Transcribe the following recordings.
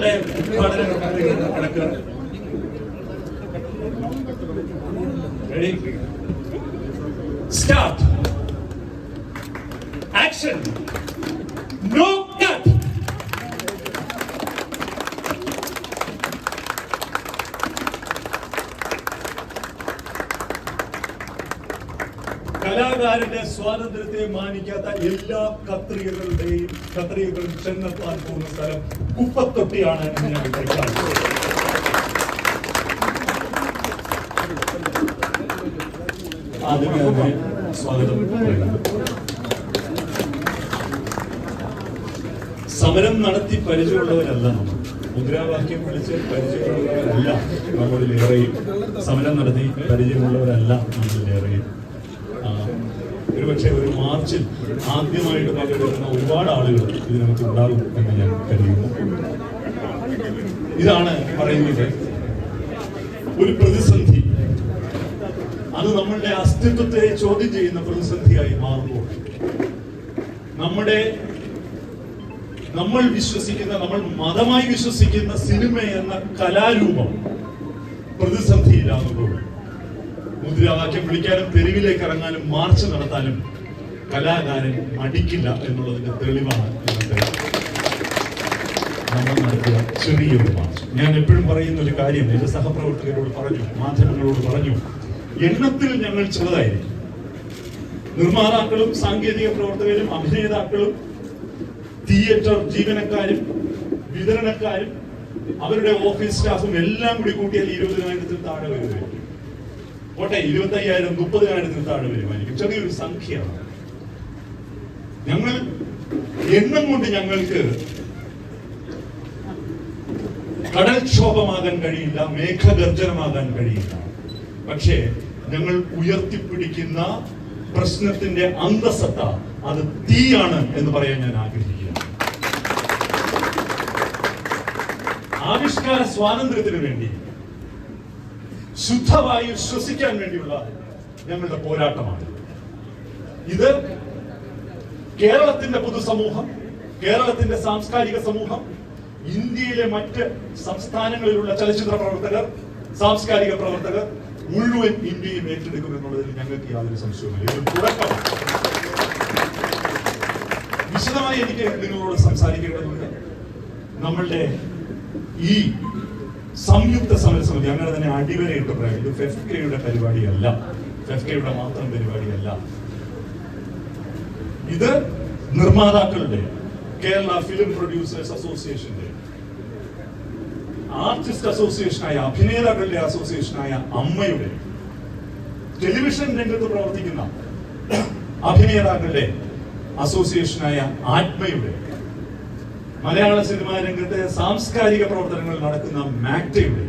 നമ്മളുടെ ഉദ്ഘാടന കണക്കാണ് ready start action no cut സ്വാതന്ത്ര്യത്തെ മാനിക്കാത്ത എല്ലാ കത്രികകളുടെയും കത്രികകളും ചെന്നെത്താൻ പോകുന്ന സ്ഥലം കുപ്പത്തൊട്ടിയാണ് എന്ന് ഞാൻ. സമരം നടത്തി പരിചയമുള്ളവരല്ല നമ്മൾ. മുദ്രാവാക്യം വിളിച്ച് പരിചയമുള്ളവരല്ല നമ്മളിലേറെയും സമരം നടത്തി പരിചയമുള്ളവരല്ല നമ്മളിലേറെയും ഒരുപക്ഷെ ഒരു മാർച്ചിൽ ആദ്യമായിട്ട് പങ്കെടുക്കുന്ന ഒരുപാട് ആളുകൾ ഇതിനകത്ത് ഉണ്ടാകും എന്ന് ഞാൻ കരുതുന്നു. ഇതാണ് പറയുന്നത്. ഒരു പ്രതിസന്ധി. അത് നമ്മളുടെ അസ്തിത്വത്തെ ചോദ്യം ചെയ്യുന്ന പ്രതിസന്ധിയായി മാറുമ്പോൾ നമ്മുടെ നമ്മൾ വിശ്വസിക്കുന്ന നമ്മൾ മതമായി വിശ്വസിക്കുന്ന സിനിമ എന്ന കലാരൂപം പ്രതിസന്ധിയിലാകുമ്പോൾ മുദ്രാവാക്യം വിളിക്കാനും തെരുവിലേക്ക് ഇറങ്ങാനും മാർച്ച് നടത്താനും കലാകാരൻ അടിക്കില്ല എന്നുള്ളതിന്റെ തെളിവാണ് ഇന്നത്തെ ചെറിയൊരു മാർച്ച്. ഞാൻ എപ്പോഴും പറയുന്ന ഒരു കാര്യം എന്റെ സഹപ്രവർത്തകരോട് പറഞ്ഞു മാധ്യമങ്ങളോട് പറഞ്ഞു എണ്ണത്തിൽ ഞങ്ങൾ ചെറുതായിരിക്കും. നിർമ്മാതാക്കളും സാങ്കേതിക പ്രവർത്തകരും അഭിനേതാക്കളും തിയേറ്റർ ജീവനക്കാരും വിതരണക്കാരും അവരുടെ ഓഫീസ് സ്റ്റാഫും എല്ലാം കൂടി കൂട്ടിയാൽ ഇരുപതിനായിരത്തിൽ താഴെ വരുമായിരിക്കും. പോട്ടെ ഇരുപത്തി അയ്യായിരം മുപ്പതിനായിരത്തിൽ താഴെ വരുമായിരിക്കും ചെറിയൊരു സംഖ്യയാണ്. ഞങ്ങൾ എണ്ണം കൊണ്ട് ഞങ്ങൾക്ക് കടൽക്ഷോഭമാകാൻ കഴിയില്ല മേഘഗർജനമാകാൻ കഴിയില്ല. പക്ഷേ ഞങ്ങൾ ഉയർത്തിപ്പിടിക്കുന്ന പ്രശ്നത്തിന്റെ അന്തസത്ത അത് തീയാണ് എന്ന് പറയാൻ ഞാൻ ആഗ്രഹിക്കുകയാണ് ആവിഷ്കാര സ്വാതന്ത്ര്യത്തിന് വേണ്ടി ശുദ്ധവായു ശ്വസിക്കാൻ വേണ്ടിയുള്ള ഞങ്ങളുടെ പോരാട്ടമാണ്. ഇത് കേരളത്തിന്റെ പൊതുസമൂഹം കേരളത്തിന്റെ സാംസ്കാരിക സമൂഹം ഇന്ത്യയിലെ മറ്റ് സംസ്ഥാനങ്ങളിലുള്ള ചലച്ചിത്ര പ്രവർത്തകർ സാംസ്കാരിക പ്രവർത്തകർ മുഴുവൻ ഇന്ത്യയും ഏറ്റെടുക്കും എന്നുള്ളതിൽ ഞങ്ങൾക്ക് യാതൊരു സംശയവുമില്ല. വിശദമായി എനിക്ക് നിങ്ങളോട് സംസാരിക്കേണ്ടതുണ്ട്. നമ്മളുടെ ഈ സംയുക്ത സമരസമിതി അങ്ങനെ തന്നെ അടിവരയിട്ട് പറയാം. ഇത് ഫെഫ്കയുടെ പരിപാടിയല്ല. ഫെഫ്കയുടെ മാത്രം പരിപാടിയല്ല. ഇത് നിർമ്മാതാക്കളുടെ കേരള ഫിലിം പ്രൊഡ്യൂസേഴ്സ് അസോസിയേഷന്റെ ആർട്ടിസ്റ്റ് അസോസിയേഷനായ അഭിനേതാക്കളുടെ അസോസിയേഷനായ അമ്മയുടെ ടെലിവിഷൻ രംഗത്ത് പ്രവർത്തിക്കുന്ന അഭിനേതാക്കളുടെ അസോസിയേഷനായ ആത്മയുടെ മലയാള സിനിമാ രംഗത്തെ സാംസ്കാരിക പ്രവർത്തനങ്ങൾ നടക്കുന്ന മാക്ടയുടെ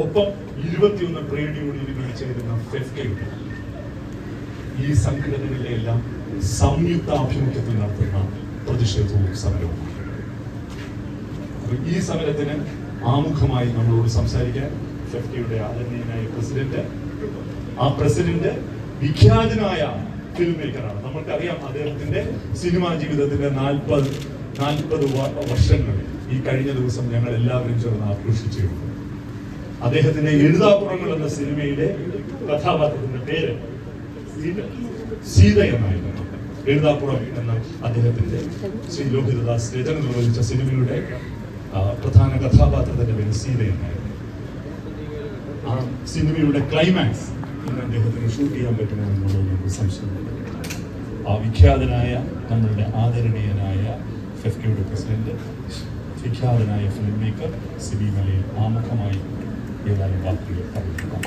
ഒപ്പം ഇരുപത്തിയൊന്ന് ട്രേഡ് യൂണിയനുകൾ ചേരുന്ന ഫെഫ്കയുടെ. ഈ സംഘടനകളുടെ എല്ലാം സംയുക്ത ആഭിമുഖ്യത്തിൽ നടത്തുന്ന പ്രതിഷേധവും സമരവും ഈ സമരത്തിന് ആമുഖമായി നമ്മളോട് സംസാരിക്കാൻ ഫെഫ്കയുടെ ആദരണീയനായ പ്രസിഡന്റ് ആ പ്രസിഡന്റ് വിഖ്യാതനായ ഫിലിം മേക്കറാണ് നമ്മൾക്കറിയാം അദ്ദേഹത്തിന്റെ സിനിമാ ജീവിതത്തിന്റെ നാൽപ്പത് നാൽപ്പത് വർഷങ്ങൾ ഈ കഴിഞ്ഞ ദിവസം ഞങ്ങൾ എല്ലാവരും ചേർന്ന് ആഘോഷിച്ചിരുന്നു. അദ്ദേഹത്തിന്റെ എഴുതാപ്പുറങ്ങൾ എന്ന സിനിമയിലെ കഥാപാത്രത്തിന്റെ പേര് സീത- എന്നായിരുന്നു എന്ന അദ്ദേഹത്തിന്റെ ശ്രീ ലോഹിതദാസ് രചന നിർവഹിച്ച സിനിമയുടെ പ്രധാന കഥാപാത്രത്തിന്റെ പേര് സീത എന്നായിരുന്നു ആ സിനിമയുടെ ക്ലൈമാക്സ് ഇന്ന് അദ്ദേഹത്തിന് ഷൂട്ട് ചെയ്യാൻ പറ്റുമോ എന്നുള്ളത് നമുക്ക് ആ വിഖ്യാതനായ നമ്മളുടെ ആദരണീയനായ ഫെഫ്കയുടെ പ്രസിഡന്റ് വിഖ്യാതനായ ഫിലിം മേക്കർ സിബി മലയിൽ ആമുഖമായി ഏതാനും വാക്കുകൾ പറഞ്ഞു